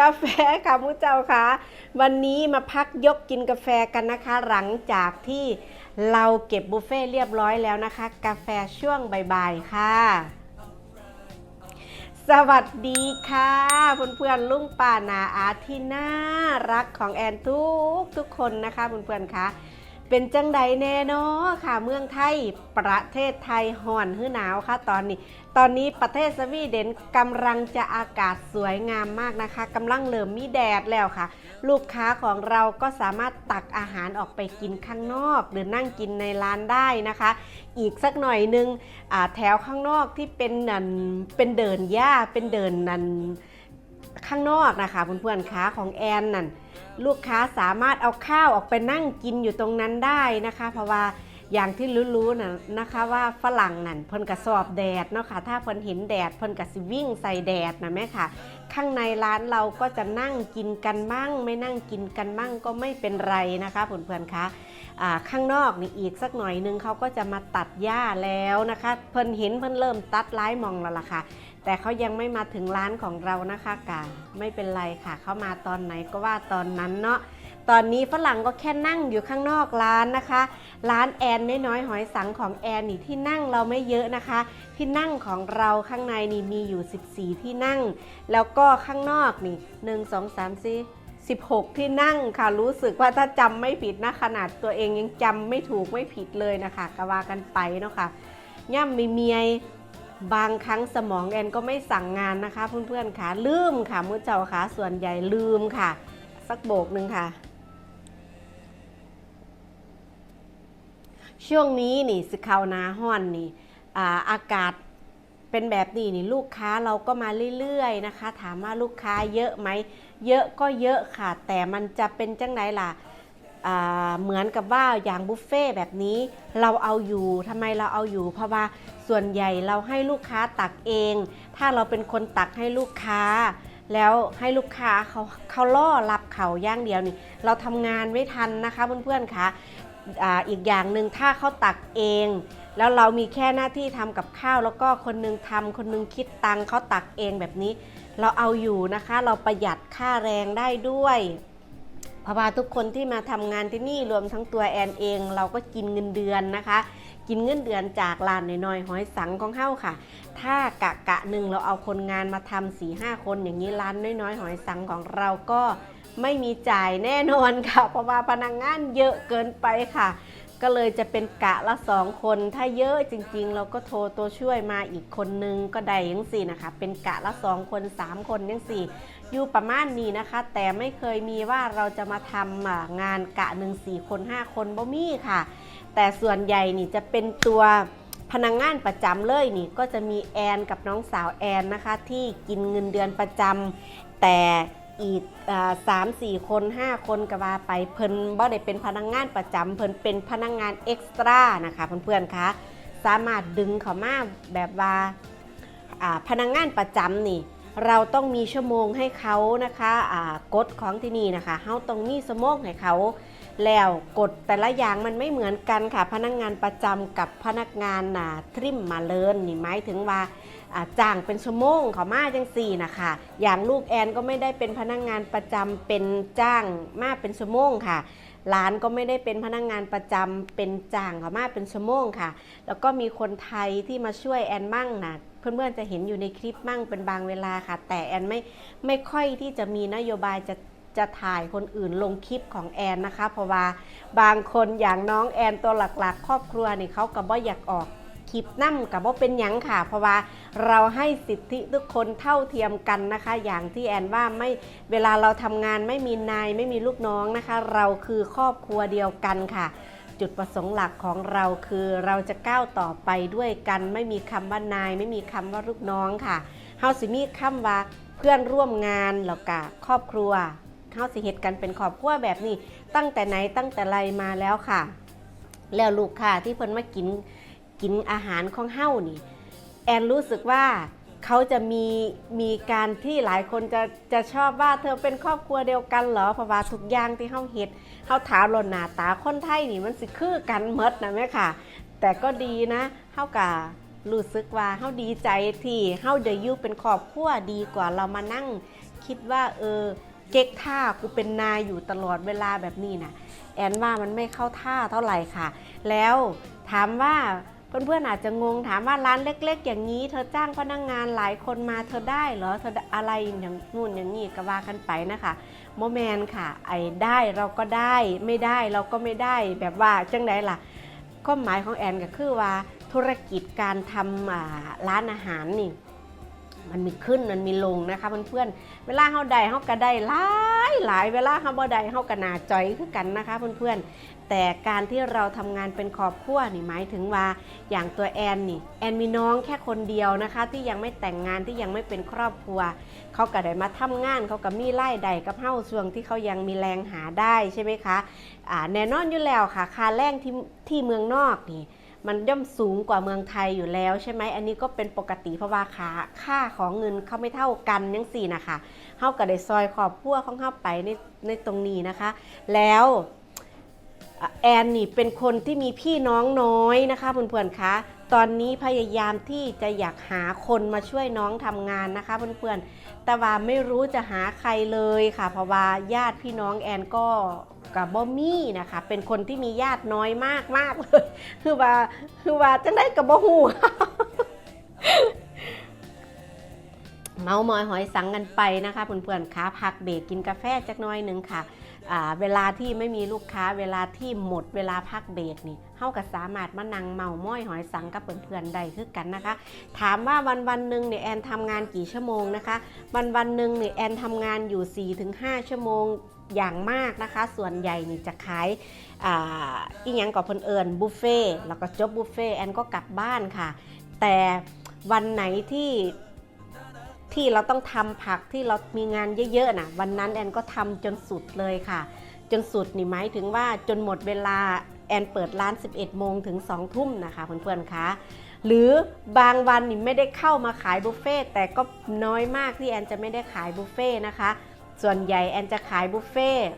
กาแฟค่ะมุเจ้าค่ะ วันนี้มาพักยกกินกาแฟกันนะคะ หลังจากที่เราเก็บบุฟเฟ่เรียบร้อยแล้วนะคะ กาแฟช่วงบ่ายๆค่ะ สวัสดีค่ะเพื่อนๆลุงป่านาอาที่น่ารักของแอนทุกทุกคนนะคะเพื่อนๆค่ะ เป็นจังใดแน่เนอะค่ะเมืองไทยประเทศไทยห่อนหื้อหนาวค่ะตอนนี้ ตอนนี้ประเทศสวีเดนกำลังจะอากาศสวยงามมากนะคะกำลังเริ่มมีแดดแล้วค่ะ ลูกค้าของเราก็สามารถตักอาหารออกไปกินข้างนอก หรือนั่งกินในร้านได้นะคะ อีกสักหน่อยนึงอ่าแถวข้างนอกที่เป็นนันเป็นเดินหญ้าเป็นเดินนัน ข้างนอกนะคะเพื่อนๆค้าของแอนนั่นลูกค้าสามารถเอาข้าวออกไปนั่งกินอยู่ตรงนั้นได้นะคะ เพราะว่าอย่างที่รู้ๆนะนะคะว่าฝรั่งนั่นเพิ่นกระสอบแดดเนาะค่ะถ้าเพิ่นเห็นแดดเพิ่นกระสิวิ่งใส่แดดนะแม่ค่ะ ข้างในร้านเราก็จะนั่งกินกันมั่ง ไม่นั่งกินกันมั่งก็ไม่เป็นไรนะคะเพื่อนๆคะอ่าข้างนอกนี่อีกสักหน่อยนึงเขาก็จะมาตัดหญ้าแล้วนะคะ เพิ่นเห็นเพิ่นเริ่มตัดไล่มองแล้วล่ะค่ะ แต่เขายังไม่มาถึงร้านของเรานะคะกาไม่เป็นไรค่ะ เขามาตอนไหนก็ว่าตอนนั้นเนาะตอนนี้ฝรั่งก็แค่นั่งอยู่ข้างนอกร้านนะคะ ร้านแอนน้อยๆหอยสังของแอนนี่ที่นั่งเราไม่เยอะนะคะ ที่นั่งของเราข้างในนี่มีอยู่ 14 ที่นั่ง แล้วก็ข้างนอกนี่ 1 2 3 4 16 ที่นั่งค่ะรู้สึกว่าถ้าจำไม่ผิดนะขนาดตัวเองยังจำไม่ถูกไม่ผิดเลยนะคะกว่ากันไปเนาะค่ะย่ำมีเมีย บางครั้งสมองแอนก็ไม่สั่งงานนะคะ เพื่อนๆค่ะลืมค่ะมือเจ้าค่ะส่วนใหญ่ลืมค่ะ สักโบกหนึ่งค่ะ ช่วงนี้นี่สิเขานาห้อนนี่อาอากาศเป็นแบบนี้นี่ลูกค้าเราก็มาเรื่อยๆนะคะ ถามว่าลูกค้าเยอะไหมเยอะก็เยอะค่ะ แต่มันจะเป็นจังไหนล่ะ เหมือนกับว่าอย่างบุฟเฟ่แบบนี้เราเอาอยู่ทำไมเราเอาอยู่ เพราะว่าส่วนใหญ่เราให้ลูกค้าตักเอง ถ้าเราเป็นคนตักให้ลูกค้า แล้วให้ลูกค้าเขาเขาล่อรับเขาย่างเดียวนี่ เราทำงานไม่ทันนะคะเพื่อนๆคะอ่าอีกอย่างหนึ่งถ้าเขาตักเอง แล้วเรามีแค่หน้าที่ทำกับข้าว แล้วก็คนนึงทำคนนึงคิดตังเขาตักเองแบบนี้ เราเอาอยู่นะคะ เราประหยัดค่าแรงได้ด้วย เพราะว่าทุกคนที่มาทำงานที่นี่รวมทั้งตัวแอนเอง เราก็กินเงินเดือนนะคะ กินเงินเดือนจากร้านน้อยๆหอยสังของเฮ้าค่ะ ถ้ากะกะหนึ่งเราเอาคนงานมาทำสี่ห้าคนอย่างนี้ร้านน้อยๆหอยสังของเราก็ไม่มีจ่ายแน่นอนค่ะ เพราะว่าพนักงงานเยอะเกินไปค่ะ ก็เลยจะเป็นกะละสองคน ถ้าเยอะจริงๆ เราก็โทรตัวช่วยมาอีกคนนึงก็ได้ยังสี่นะคะ เป็นกะละสองคนสามคนยังสี่อยู่ประมาณนี้นะคะ แต่ไม่เคยมีว่าเราจะมาทำงานกะหนึ่งสี่คนห้าคนบ่มีค่ะ แต่ส่วนใหญ่นี่จะเป็นตัวพนักงงานประจำเลยนี่ก็จะมีแอนกับน้องสาวแอนนะคะ ที่กินเงินเดือนประจำแต่ อีกสามสี่คนห้าคนก็ว่าไปเพิ่นบ่ได้เป็นพนักงงานประจำเพิ่นเป็นพนักงงานเอ็กซ์ตร้านะคะเพื่อนๆคะสามารถดึงเขามาแบบว่าพนักงงานประจำนี่ เราต้องมีชั่วโมงให้เขานะคะะกฎของที่นี่นะคะเขาต้องมีสมองให้เขา แล้วกฎแต่ละอย่างมันไม่เหมือนกันค่ะ พนักงานประจำกับพนักงานน่ะทริมมาเลินนี่หมายถึงว่าจ้างเป็นชั่วโมงเขามาจังสี่นะคะอย่างลูกแอนก็ไม่ได้เป็นพนักงานประจำเป็นจ้างมาเป็นชั่วโมงค่ะหลานก็ไม่ได้เป็นพนักงานประจำเป็นจ้างเขามาเป็นชั่วโมงค่ะ แล้วก็มีคนไทยที่มาช่วยแอนมั่งนะเพื่อนๆจะเห็นอยู่ในคลิปมั่งเป็นบางเวลาค่ะ แต่แอนไม่ไม่ค่อยที่จะมีนโยบายจะ จะถ่ายคนอื่นลงคลิปของแอนนะคะ เพราะว่าบางคนอย่างน้องแอนตัวหลักๆ ครอบครัวนี่เขากับว่าอยากออกคลิปนั่มกับว่าเป็นยังค่ะ เพราะว่าเราให้สิทธิทุกคนเท่าเทียมกันนะคะ อย่างที่แอนว่าไม่เวลาเราทำงานไม่มีนายไม่มีลูกน้องนะคะ เราคือครอบครัวเดียวกันค่ะ จุดประสงค์หลักของเราคือเราจะก้าวต่อไปด้วยกัน ไม่มีคำว่านาย ไม่มีคำว่าลูกน้องค่ะเฮาสิมีคำว่าเพื่อนร่วมงานแล้วก็ครอบครัว เฮาสิเหตุกันเป็นครอบครัวแบบนี้ ตั้งแต่ไหนตั้งแต่ไรมาแล้วค่ะ แล้วลูกค่ะที่เพิ่นมากินกินอาหารของเฮานี่ แอนรู้สึกว่าเขาจะมีมีการที่หลายคนจะจะชอบว่าเธอเป็นครอบครัวเดียวกันเหรอเพราะว่าทุกอย่างที่เฮาเฮ็ดเฮาถามหล่นหน้าตาคนไทยนี่มันสิคือกันเมดนะแม่ค่ะ แต่ก็ดีนะเฮากะรู้สึกว่าเฮาดีใจที่เฮาได้อยู่เป็นครอบครัวดีกว่าเรามานั่งคิดว่าเออ เก๊กท่ากูเป็นนายอยู่ตลอดเวลาแบบนี้นะแอนว่ามันไม่เข้าท่าเท่าไหร่ค่ะ แล้วถามว่าเพื่อนๆอาจจะงงถามว่าร้านเล็ก ๆ อย่างนี้ เธอจ้างพนักงงานหลายคนมาเธอได้เหรอเธออะไรอย่างนู่นอย่างนี้ก็ว่ากันไปนะคะโมแมนค่ะ ไอ้ได้เราก็ได้ไม่ได้เราก็ไม่ได้แบบว่าจังไดล่ะข้อหมายของแอนก็คือว่าธุรกิจการทำร้านอาหารนี่ มันมีขึ้นมันมีลงนะคะเพื่อนๆ เวลาเฮาได้เฮาก็ได้หลายหลายเวลาเฮาบ่ได้เฮาก็นาจอยคือกันนะคะเพื่อนๆ แต่การที่เราทำงานเป็นครอบครัวนี่หมายถึงว่าอย่างตัวแอนนี่แอนมีน้องแค่คนเดียวนะคะ ที่ยังไม่แต่งงานที่ยังไม่เป็นครอบครัว เขาก็ได้มาทำงานเขาก็มีไล่ใดกับเฮาช่วงที่เขายังมีแรงหาได้ใช่ไหมคะอ่าแน่นอนอยู่แล้วค่ะค่าแรงที่ที่เมืองนอกนี่ มันย่อมสูงกว่าเมืองไทยอยู่แล้วใช่ไหมอันนี้ก็เป็นปกติเพราะว่าค่าค่าของเงินเขาไม่เท่ากันยังสี่นะคะเฮาก็ได้ซอยขอบพัวของเฮาไปในในตรงนี้นะคะ แล้วแอนนี่เป็นคนที่มีพี่น้องน้อยนะคะเพื่อนๆคะตอนนี้พยายามที่จะอยากหาคนมาช่วยน้องทำงานนะคะเพื่อนๆแต่ว่าไม่รู้จะหาใครเลยค่ะ เพราะว่าญาติพี่น้องแอนก็ กับบ่มี่นะคะ เป็นคนที่มีญาติน้อยมากมากเลย คือว่าคือว่าจังได้กับบ่หูเมามอยหอยสังกันไปนะคะเพื่อนๆคะพักเบรกกินกาแฟจักน้อยหนึ่งค่ะ เวลาที่ไม่มีลูกค้าเวลาที่หมดเวลาพักเบรกนี่เฮาก็สามารถมานั่งเมาม้อยหอยสังกับเพื่อนๆได้คือกันนะคะ ถามว่าวันวันหนึ่งเนี่ยแอนทำงานกี่ชั่วโมงนะคะ วันวันหนึ่งเนี่ยแอนทำงานอยู่ 4-5 ชั่วโมงอย่างมากนะคะ ส่วนใหญ่นี่จะขายอ่าอีหยังกับเพิ่อนเอิญบุฟเฟ่ต์แล้วก็จบบุฟเฟ่ต์แอนก็กลับบ้านค่ะ แต่วันไหนที่ ที่เราต้องทำผักที่เรามีงานเยอะๆนะวันนั้นแอนก็ทำจนสุดเลยค่ะ จนสุดนี่หมายถึงว่าจนหมดเวลาแอนเปิดร้าน 11 โมงถึง 2 ทุ่มนะคะเพื่อนๆคะหรือบางวันนี่ไม่ได้เข้ามาขายบุฟเฟ่ต์แต่ก็น้อยมากที่แอนจะไม่ได้ขายบุฟเฟ่ต์นะคะ ส่วนใหญ่แอนจะขายบุฟเฟ่ต์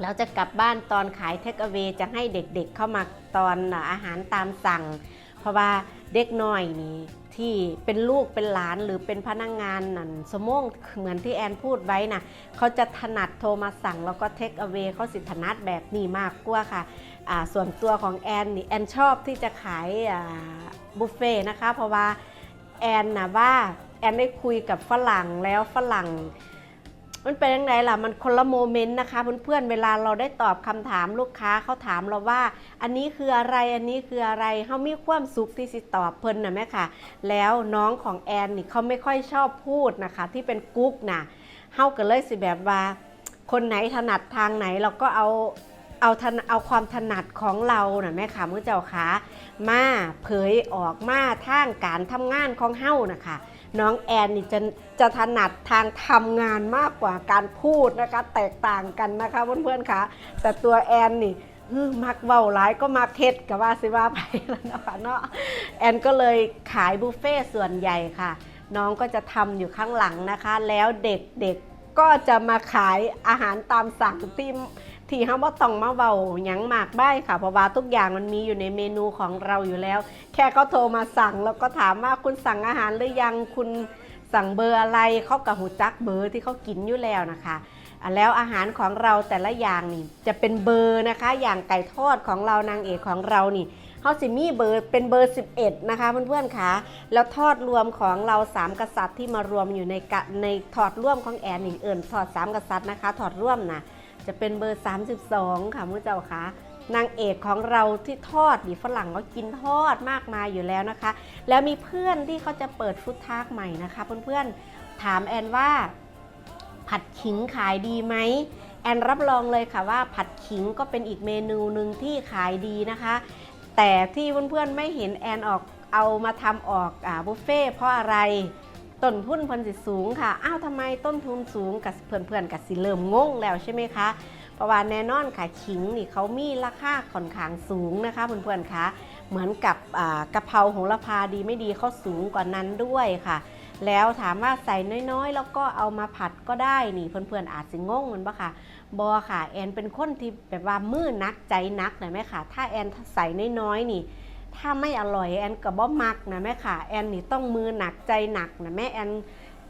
แล้วจะกลับบ้านตอนขายเทคเ a เวจะให้เด็กๆเข้ามาตอนอาหารตามสั่ง เพราะว่าเด็กน้อยนี่ ที่เป็นลูกเป็นหลานหรือเป็นพนักงงานนั่นสมงเหมือนที่แอนพูดไว้นะเขาจะถนัดโทรมาสั่งแล้วก็เทคเ a เวเขาสิถนัดแบบนี้มากกว่าค่ะอ่าส่วนตัวของแอนนี่แอนชอบที่จะขายอ่าบุฟเฟ่ต์นะคะ เพราะว่าแอนนะว่าแอนได้คุยกับฝรั่งแล้วฝรั่ง มันเป็นยังไงล่ะมันคนละโมเมนต์นะคะเพื่อนๆเวลาเราได้ตอบคำถามลูกค้าเขาถามเราว่า อันนี้คืออะไรอันนี้คืออะไรเขามีความสุขที่สิตอบเพิ่นนะแม่ค่ะ แล้วน้องของแอนนี่เขาไม่ค่อยชอบพูดนะคะ ที่เป็นกุ๊กนะเฮาก็เลยสิแบบว่า คนไหนถนัดทางไหนเราก็เอาเอาถนเอาความถนัดของเราน่ะแม่ค่ะมือเจ้าขามาเผยออกมาทางการทำงานของเฮานะคะ น้องแอนนี่จะจะถนัดทางทำงานมากกว่าการพูดนะคะ แตกต่างกันนะคะเพื่อนๆคะแต่ตัวแอนนี่มักเว้าร้ายก็มักเท็ดกับว่าสิว่าไปแล้วนะคะเนาะแอนก็เลยขายบุฟเฟ่ส่วนใหญ่ค่ะ น้องก็จะทำอยู่ข้างหลังนะคะ แล้วเด็กๆก็จะมาขายอาหารตามสั่งที่ ที่เฮาบ่ต้องมาเว้าหยังมากบ้ายค่ะเพราะว่าทุกอย่างมันมีอยู่ในเมนูของเราอยู่แล้ว แค่เขาโทรมาสั่งแล้วก็ถามว่าคุณสั่งอาหารหรือยังคุณสั่งเบอร์อะไรเขากับหูจักเบอร์ที่เขากินอยู่แล้วนะคะแล้วอาหารของเราแต่ละอย่างนี่จะเป็นเบอร์นะคะ อย่างไก่ทอดของเรานางเอกของเรานี่เขาสิมีเบอร์เป็นเบอร์ 11 นะคะเพื่อนๆคะแล้วทอดรวมของเราสามกษัตริย์ที่มารวมอยู่ในกะในถอดร่วมของแอนนี่เอิญถอดสามกษัตริย์นะคะถอดร่วมนะ จะเป็นเบอร์ 32 ค่ะมือเจ้าคะนางเอกของเราที่ทอดดิฝรั่งก็กินทอดมากมายอยู่แล้วนะคะ แล้วมีเพื่อนที่เขาจะเปิดฟุตทากใหม่นะคะ เพื่อนๆถามแอนว่า ผัดขิงขายดีไหมแอนรับรองเลยค่ะว่าผัดขิงก็เป็นอีกเมนูหนึ่งที่ขายดีนะคะ แต่ที่เพื่อนๆไม่เห็นแอนออกเอามาทำออกอบุฟเฟ่เพราะอะไร ต้นทุนเพิ่นสิสูงค่ะ อ้าวทำไมต้นทุนสูงกับเพื่อนๆกับสิเริ่มงงแล้วใช่ไหมคะ เพราะว่าแน่นอนค่ะขิงนี่เขามีราคาค่อนข้างสูงนะคะเพื่อนๆคะเหมือนกับอ่ากะเพราโหระพาดีไม่ดีเขาสูงกว่านั้นด้วยค่ะ แล้วถามว่าใส่น้อยๆ แล้วก็เอามาผัดก็ได้นี่เพื่อนๆอาจสิงงมันปะค่ะบอค่ะแอนเป็นคนที่แบบว่ามือนักใจนักเลยไหมค่ะ ถ้าแอนใส่น้อยๆนี่ ถ้าไม่อร่อยแอนก็บ่มักนะแม่ค่ะ แอนนี่ต้องมือหนักใจหนักนะแม่แอน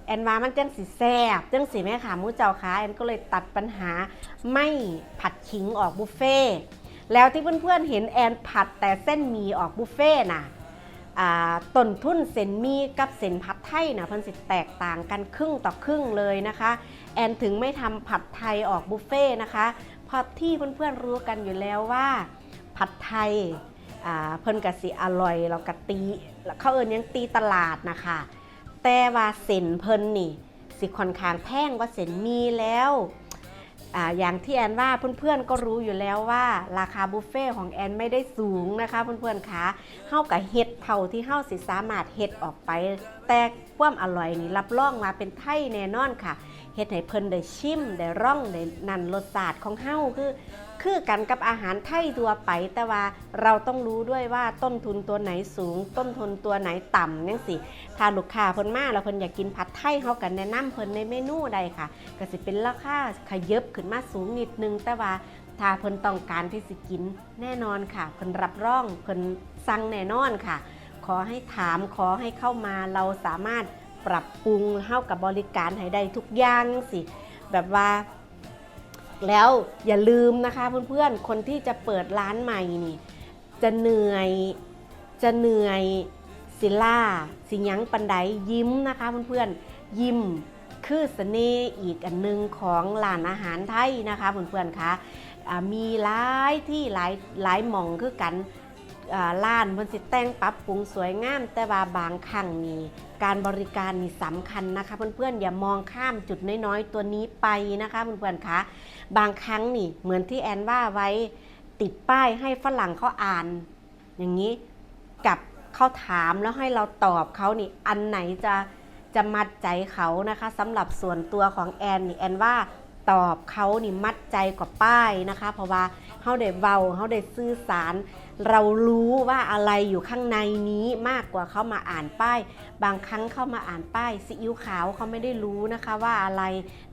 แอนว่ามันจังสิแซบจังสิแม่ค่ะมูเจ้าค่ะแอนก็เลยตัดปัญหาไม่ผัดขิงออกบุฟเฟ่แล้วที่เพื่อนๆเห็นแอนผัดแต่เส้นหมี่ออกบุฟเฟ่์น่ะต้นทุนเส้นหมี่กับเส้นผัดไทยนะเพิ่นสิแตกต่างกันครึ่งต่อครึ่งเลยนะคะ แอนถึงไม่ทำผัดไทยออกบุฟเฟ่นะคะเพราะที่เพื่อนๆรู้กันอยู่แล้วว่า ผัดไทย อ่าเพิ่นกะสิอร่อยเรากะตีเขาเอิญยังตีตลาดนะคะแต่ว่าเส้นเพิ่นนี่ สิค่อนข้างแพงกว่าเส้นมีแล้วอาอย่างที่แอนว่าเพื่อนๆก็รู้อยู่แล้วว่า ราคาบุฟเฟ่ของแอนไม่ได้สูงนะคะเพื่อนๆคะเฮากับเฮ็ดเท่าที่เฮาสิสามารถเฮ็ดออกไป แต่ความอร่อยนี่รับรองมาเป็นไทยแน่นอนค่ะเฮ็ดให้เพิ่นได้ชิมได้ร่องได้นั่นรสชาติของเฮาคือ คือกันกับอาหารไทยทั่วไป แต่ว่าเราต้องรู้ด้วยว่าต้นทุนตัวไหนสูง ต้นทุนตัวไหนต่ำจังสิถ้าลูกค้าเพิ่นมาแล้วเพิ่นอยากกินผัดไทยเฮากันแนะนำเพิ่นในเมนูใดค่ะ ก็สิเป็นราคาขยับขึ้นมาสูงนิดนึง แต่ว่าถ้าเพิ่นต้องการที่สิกินแน่นอนค่ะเพิ่นรับรองเพิ่นสั่งแน่นอนค่ะ ขอให้ถามขอให้เข้ามาเราสามารถปรับปรุงเข้ากับบริการให้ได้ทุกอย่างสิแบบว่า แล้วอย่าลืมนะคะเพื่อนๆ คนที่จะเปิดร้านใหม่นี่ จะเหนื่อยจะเหนื่อยสิล่า สิยังปันไดยิ้มนะคะเพื่อนๆยิ้มคือเสน่ห์อีกอันหนึงของร้านอาหารไทยนะคะเพื่อนๆคะอ่ามีหลายที่หลายหลายหม่องคือกัน ร้านมันสิแต่งปรับปรุงสวยงาม แต่ว่าบางครั้งนี่การบริการนี่สำคัญนะคะ เพื่อนๆอย่ามองข้ามจุดน้อยๆตัวนี้ไปนะคะเพื่อนๆคะบางครั้งนี่เหมือนที่แอนว่าไว้ติดป้ายให้ฝรั่งเขาอ่าน อย่างนี้กับเขาถามแล้วให้เราตอบเขานี่อันไหนจะจะมัดใจเขานะคะสำหรับส่วนตัวของแอนนี่แอนว่าตอบเขานี่มัดใจกว่าป้ายนะคะ เพราะว่าเขาได้เว้าเขาได้สื่อสาร เรารู้ว่าอะไรอยู่ข้างในนี้มากกว่าเขามาอ่านป้าย บางครั้งเข้ามาอ่านป้ายซีอิ๊วขาวเขาไม่ได้รู้นะคะว่าอะไร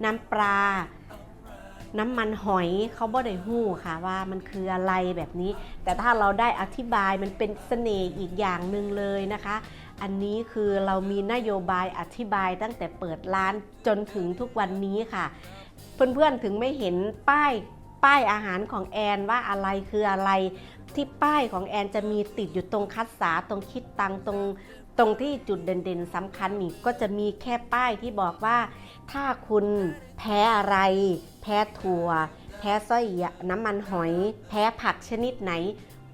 น้ำปลาน้ำมันหอยเขาบ่ได้หู้ค่ะว่ามันคืออะไรแบบนี้ แต่ถ้าเราได้อธิบายมันเป็นเสน่ห์อีกอย่างหนึ่งเลยนะคะ อันนี้คือเรามีนโยบายอธิบายตั้งแต่เปิดร้านจนถึงทุกวันนี้ค่ะ เพื่อนๆถึงไม่เห็นป้ายป้ายอาหารของแอนว่าอะไรคืออะไร ที่ป้ายของแอนจะมีติดอยู่ตรงคัดสาตรงคิดตังตรงตรงที่จุดเด่นๆสำคัญนี่ก็จะมีแค่ป้ายที่บอกว่า ถ้าคุณแพ้อะไร แพ้ถั่ว แพ้สร้อยน้ำมันหอย แพ้ผักชนิดไหน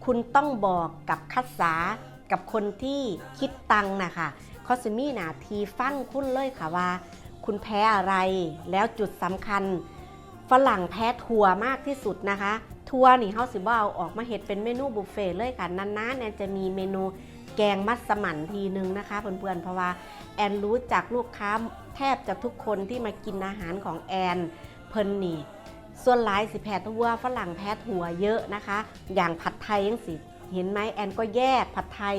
คุณต้องบอกกับคัดสากับคนที่คิดตังนะคะเขาจะมีหนาทีฟังคุณเลยค่ะว่า คุณแพ้อะไรแล้วจุดสำคัญ ฝรั่งแพ้ทัวมากที่สุดนะคะ ทัวนี่เฮาสิบ่เอาออกมาเห็ดเป็นเมนูบุฟเฟ่ต์เลยค่ะนานๆแอนจะมีเมนูแกงมัสมั่นทีนึงนะคะเพื่อนๆเพราะว่าแอนรู้จักลูกค้าแทบจะทุกคนที่มากินอาหารของแอนเพิ่นนี่ส่วนหลายสิแพ้ทัวฝรั่งแพ้ถั่วเยอะนะคะ อย่างผัดไทยยังสิเห็นไหมแอนก็แยกผัดไทย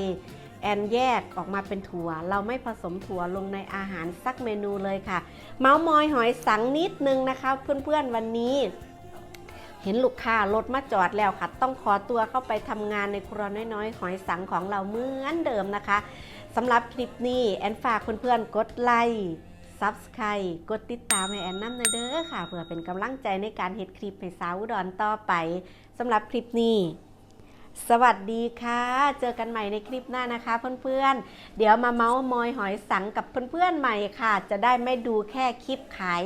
แอนแยกออกมาเป็นถั่ว เราไม่ผสมถั่วลงในอาหารสักเมนูเลยค่ะ เมาส์มอยหอยสังนิดนึงนะคะ เพื่อนๆวันนี้ เห็นลูกค้ารถมาจอดแล้วค่ะ ต้องขอตัวเข้าไปทำงานในครัวน้อยๆ หอยสังของเราเหมือนเดิมนะคะสำหรับคลิปนี้แอนฝากเพื่อนๆกดไลค์ซับสไครต์กดติดตามให้แอนน้ำในเด้อค่ะ เพื่อเป็นกำลังใจในการเฮ็ดคลิปให้สาวอุดรต่อไปสำหรับคลิปนี้ สวัสดีค่ะ เจอกันใหม่ในคลิปหน้านะคะเพื่อนๆ เดี๋ยวมาเมาส์มอยหอยสังกับเพื่อนๆใหม่ค่ะ จะได้ไม่ดูแค่คลิปขาย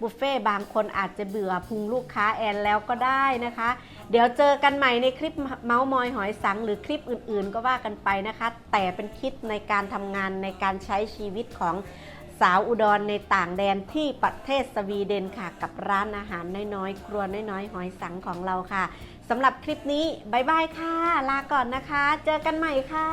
บุฟเฟ่บางคนอาจจะเบื่อพุงลูกค้าแอนแล้วก็ได้นะคะ เดี๋ยวเจอกันใหม่ในคลิปเมาส์มอยหอยสังหรือคลิปอื่นๆ ก็ว่ากันไปนะคะ แต่เป็นคลิปในการทำงานในการใช้ชีวิตของสาวอุดรในต่างแดนที่ประเทศสวีเดนค่ะ กับร้านอาหารน้อยๆ ครัวน้อยๆ หอยสังของเราค่ะ สำหรับคลิปนี้บายบายค่ะ ลาก่อนนะคะ เจอกันใหม่ค่ะ